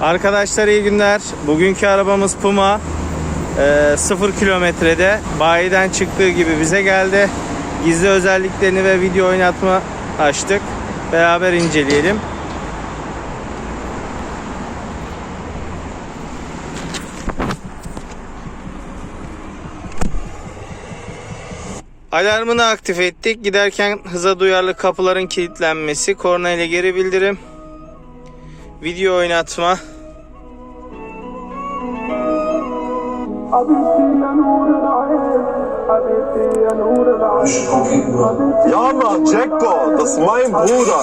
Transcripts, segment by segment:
Arkadaşlar iyi günler. Bugünkü arabamız Puma. Ee, 0 kilometrede bayiden çıktığı gibi bize geldi. Gizli özelliklerini ve video oynatma açtık. Beraber inceleyelim. Alarmını aktif ettik. Giderken hıza duyarlı kapıların kilitlenmesi, korna ile geri bildirim, video oynatma. Ja, Mann, Jackpot, das ist mein Bruder.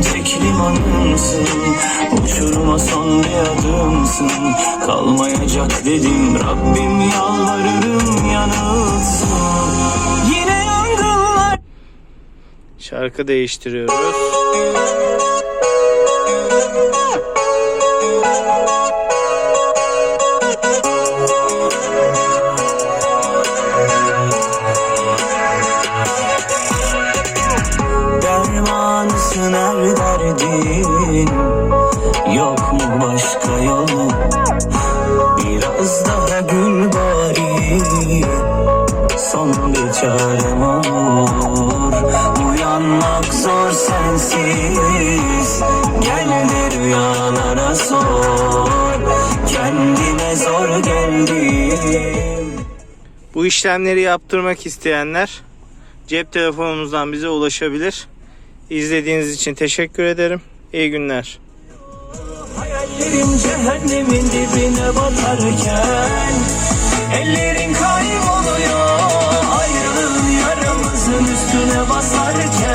tek limanımsın Uçuruma son bir adımsın Kalmayacak dedim Rabbim yalvarırım yanılsın Yine yangınlar şarkı değiştiriyoruz. Her derdin? Yok mu başka yolu? Biraz daha gül bari. Son bir çarem olur. Uyanmak zor sensiz. Gel rüyalara sor. Kendime zor geldim Bu işlemleri yaptırmak isteyenler cep telefonumuzdan bize ulaşabilir. İzlediğiniz için teşekkür ederim. İyi günler. Hayallerim cehennemin dibine batarken Ellerin kal